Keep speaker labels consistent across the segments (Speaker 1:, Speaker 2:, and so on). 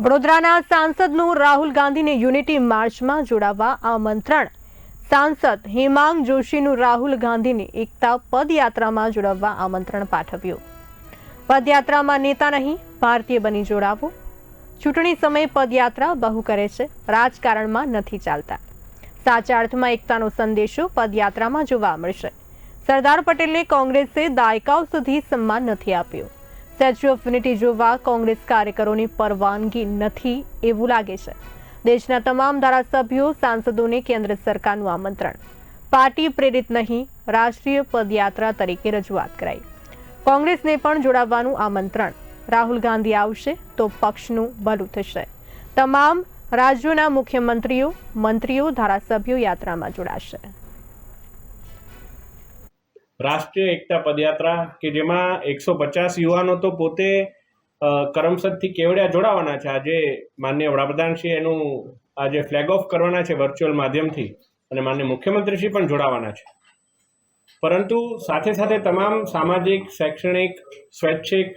Speaker 1: વડોદરાના સાંસદનું રાહુલ ગાંધીને યુનિટી માર્ચમાં જોડાવા આમંત્રણ. સાંસદ હેમાંગ જોશીનું રાહુલ ગાંધીને એકતા પદયાત્રામાં જોડાવવા આમંત્રણ પાઠવ્યું. પદયાત્રામાં નેતા નહીં, ભારતીય બની જોડાવો. ચૂંટણી સમયે પદયાત્રા બહુ કરે છે, રાજકારણમાં નથી ચાલતા. સાચા અર્થમાં એકતાનો સંદેશો પદયાત્રામાં જોવા મળશે. સરદાર પટેલે કોંગ્રેસે દાયકાઓ સુધી સન્માન નથી આપ્યું. સ્ટેચ્યુ ઓફ યુનિટી જોવા કોંગ્રેસ કાર્યકરોની પરવાનગી નથી એવું લાગે છે. દેશના તમામ ધારાસભ્યો, સાંસદોને કેન્દ્ર સરકારનું આમંત્રણ. પાર્ટી પ્રેરિત નહીં, રાષ્ટ્રીય પદયાત્રા તરીકે રજૂઆત કરાઈ. કોંગ્રેસને પણ જોડાવવાનું આમંત્રણ. રાહુલ ગાંધી આવશે તો પક્ષનું ભલું થશે. તમામ રાજ્યોના મુખ્યમંત્રીઓ, મંત્રીઓ, ધારાસભ્યો યાત્રામાં જોડાશે.
Speaker 2: રાષ્ટ્રીય એકતા પદયાત્રા કે જેમાં એકસો પચાસ યુવાનો તો પોતે કરમસદથી કેવડિયા જોડાવાના છે. આજે માન્ય વડાપ્રધાનશ્રી એનું આજે ફ્લેગ ઓફ કરવાના છે વર્ચ્યુઅલ માધ્યમથી અને માન્ય મુખ્યમંત્રીશ્રી પણ જોડાવાના છે. પરંતુ સાથે સાથે તમામ સામાજિક, શૈક્ષણિક, સ્વૈચ્છિક,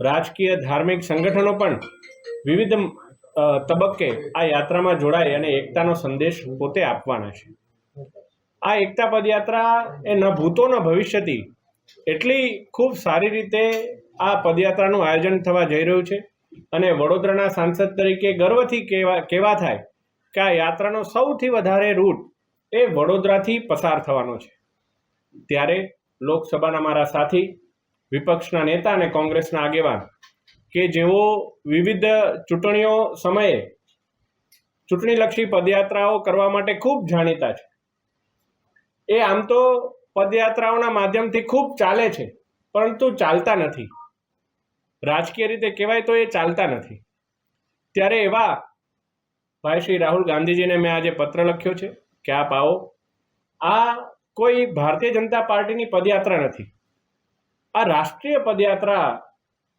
Speaker 2: રાજકીય, ધાર્મિક સંગઠનો પણ વિવિધ તબક્કે આ યાત્રામાં જોડાઈ અને એકતાનો સંદેશ પોતે આપવાના છે. આ એકતા પદયાત્રા એ ન ભૂતો ન ભવિષ્યથી એટલી ખૂબ સારી રીતે આ પદયાત્રાનું આયોજન થવા જઈ રહ્યું છે અને વડોદરાના સાંસદ તરીકે ગર્વથી કહેવા કહેવા થાય કે આ યાત્રાનો સૌથી વધારે રૂટ એ વડોદરાથી પસાર થવાનો છે. ત્યારે લોકસભાના મારા સાથી, વિપક્ષના નેતા અને કોંગ્રેસના આગેવાન કે જેઓ વિવિધ ચૂંટણીઓ સમયે ચૂંટણીલક્ષી પદયાત્રાઓ કરવા માટે ખૂબ જાણીતા છે. એ આમ તો પદયાત્રાઓના માધ્યમથી ખૂબ ચાલે છે, પરંતુ ચાલતા નથી. રાજકીય રીતે કહેવાય તો એ ચાલતા નથી. ત્યારે એવા ભાઈ શ્રી રાહુલ ગાંધીજીને મેં આજે પત્ર લખ્યો છે કે આપ આવો. આ કોઈ ભારતીય જનતા પાર્ટીની પદયાત્રા નથી. આ રાષ્ટ્રીય પદયાત્રા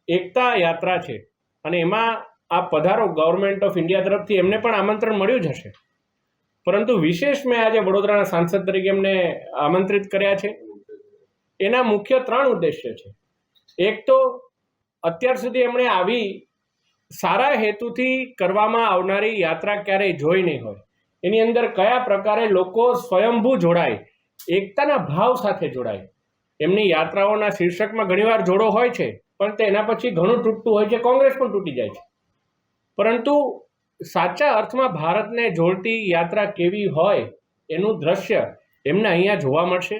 Speaker 2: એકતા યાત્રા છે અને એમાં આ પધારો ગવર્મેન્ટ ઓફ ઇન્ડિયા તરફથી એમને પણ આમંત્રણ મળ્યું જ હશે. પરંતુ વિશેષ મેં આજે વડોદરાના સાંસદ તરીકે એમને આમંત્રિત કર્યા છે. એના મુખ્ય ત્રણ ઉદ્દેશ્ય છે. એક તો અત્યાર સુધી એમણે આવી સારા હેતુથી કરવામાં આવનારી યાત્રા ક્યારેય જોઈ નહીં હોય. એની અંદર કયા પ્રકારે લોકો સ્વયંભૂ જોડાય, એકતાના ભાવ સાથે જોડાય. એમની યાત્રાઓના શીર્ષકમાં ઘણીવાર જોડો હોય છે, પણ તેના પછી ઘણું તૂટતું હોય છે, કોંગ્રેસ પણ તૂટી જાય છે. પરંતુ સાચા અર્થમાં ભારતને જોડતી યાત્રા કેવી હોય એનું દ્રશ્ય એમને અહીંયા જોવા મળશે.